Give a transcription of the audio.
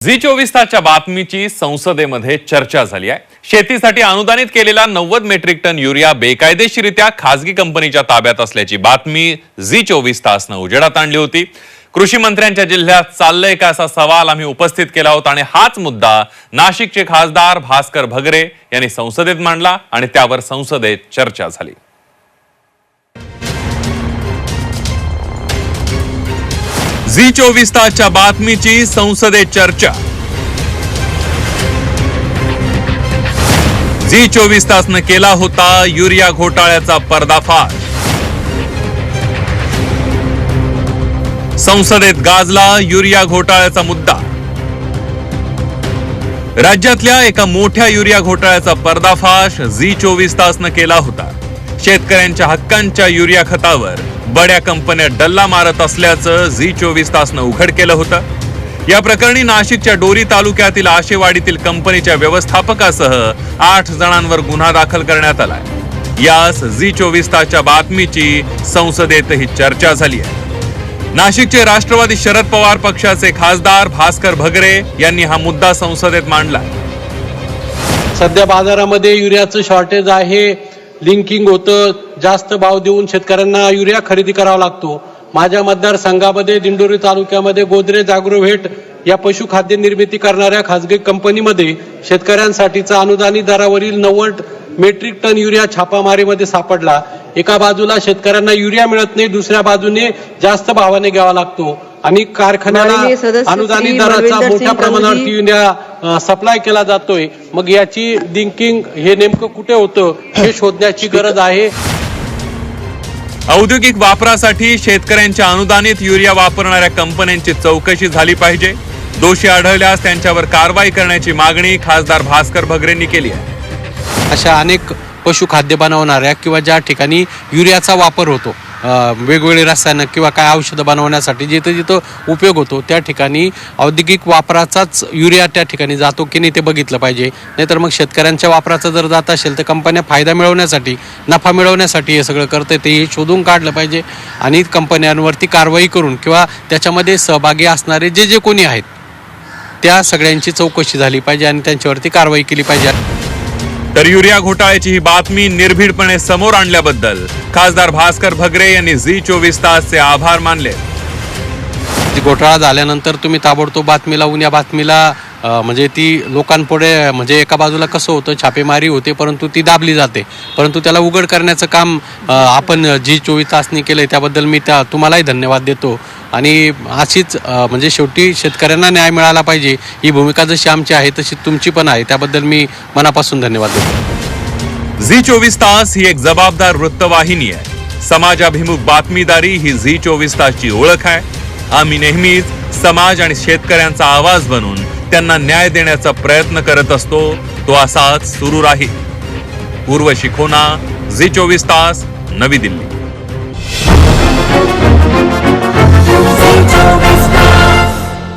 Zee चोवीस तासच्या बातमीची संसदेमध्ये चर्चा झाली आहे. शेतीसाठी अनुदानित केलेला नव्वद मेट्रिक टन युरिया बेकायदेशीरित्या खासगी कंपनीच्या ताब्यात असल्याची बातमी झी चोवीस तासनं उजेडात आणली होती. कृषी मंत्र्यांच्या जिल्ह्यात चाललंय का असा सवाल आम्ही उपस्थित केला होता आणि हाच मुद्दा नाशिकचे खासदार भास्कर भगरे यांनी संसदेत मांडला आणि त्यावर संसदेत चर्चा झाली. झी चोवीस तासच्या बातमीची संसदेत चर्चा. झी चोवीस तासनं केला होता युरिया घोटाळ्याचा पर्दाफाश. संसदेत गाजला युरिया घोटाळ्याचा मुद्दा. राज्यातल्या एका मोठ्या युरिया घोटाळ्याचा पर्दाफाश झी चोवीस तासनं केला होता. शेतकऱ्यांच्या हक्कांच्या युरिया खतावर. बड्या कंपन्या डल्ला मारत असल्याचं झी चोवीस तासनं उघड केलं होतं. या प्रकरणी नाशिकच्या डोरी तालुक्यातील आशेवाडीतील कंपनीच्या व्यवस्थापकासह आठ जणांवर गुन्हा दाखल करण्यात आलाय. यास झी चोवीस तासच्या बातमीची संसदेतही चर्चा झाली आहे. नाशिकचे राष्ट्रवादी शरद पवार पक्षाचे खासदार भास्कर भगरे यांनी हा मुद्दा संसदेत मांडला. सध्या बाजारामध्ये युरियाचं शॉर्टेज आहे. लिंकिंग होतं. जास्त भाव देऊन शेतकऱ्यांना युरिया खरेदी करावा लागतो. माझ्या मतदारसंघामध्ये दिंडोरी तालुक्यामध्ये गोदरेज अॅग्रोव्हेट या पशुखाद्य निर्मिती करणाऱ्या खासगी कंपनीमध्ये शेतकऱ्यांसाठीचा अनुदानित दरावरील नव्वद मेट्रिक टन युरिया छापामारीमध्ये सापडला. एका बाजूला शेतकऱ्यांना युरिया मिळत नाही दुसऱ्या बाजूने जास्त भावाने घ्यावा लागतो. आणि कारखान्याला अनुदानित दराचा मोठ्या प्रमाणावरती कन्हजी. युरिया सप्लाय केला जातोय. मग याची लिंकिंग हे नेमकं कुठे होतं हे शोधण्याची गरज आहे. औद्योगिक वापरासाठी शेतकऱ्यांच्या अनुदानित युरिया वापरणाऱ्या कंपन्यांची चौकशी झाली पाहिजे. दोषी आढळल्यास त्यांच्यावर कारवाई करण्याची मागणी खासदार भास्कर भगरेंनी केली आहे. अशा अनेक पशुखाद्य बनवणाऱ्या किंवा ज्या ठिकाणी युरियाचा वापर होतो वेगवेगळे रसायनं किंवा काय औषधं बनवण्यासाठी जिथं जिथं उपयोग होतो त्या ठिकाणी औद्योगिक वापराचाच युरिया त्या ठिकाणी जातो की नाही ते बघितलं पाहिजे. नाहीतर मग शेतकऱ्यांच्या वापराचा जर जात असेल तर कंपन्या फायदा मिळवण्यासाठी नफा मिळवण्यासाठी हे सगळं करते ते हे शोधून काढलं पाहिजे. आणि कंपन्यांवरती कारवाई करून किंवा त्याच्यामध्ये सहभागी असणारे जे जे कोणी आहेत त्या सगळ्यांची चौकशी झाली पाहिजे आणि त्यांच्यावरती कारवाई केली पाहिजे. तर युरिया घोटाळ्याची ही बातमी निर्भीडपणे समोर आणल्याबद्दल खासदार भास्कर भगरे यांनी झी चोवीस तासचे आभार मानले. ती घोटाळा झाल्यानंतर तुम्ही ताबडतोब बातमी लावून या बातमीला म्हणजे ती लोकांपुढे म्हणजे एका बाजूला कसं होतं छापेमारी होते परंतु ती दाबली जाते. परंतु त्याला उघड करण्याचं काम आपण जी चोवीस तासनी केलं त्याबद्दल मी त्या तुम्हालाही धन्यवाद देतो. आणि अशीच म्हणजे शेवटी शेतकऱ्यांना न्याय मिळाला पाहिजे. ही भूमिका जशी आमची आहे तशी तुमची पण आहे. त्याबद्दल मी मनापासून धन्यवाद देतो. झी चोवीस तास ही एक जबाबदार वृत्तवाहिनी आहे. समाजाभिमुख बातमीदारी ही झी चोवीस तासची ओळख आहे. आम्ही नेहमीच समाज आणि शेतकऱ्यांचा आवाज बनून त्यांना न्याय देण्याचा प्रयत्न करत असतो तो असाच सुरू राहील. पूर्व शिकोना झी चोवीस तास नवी दिल्ली.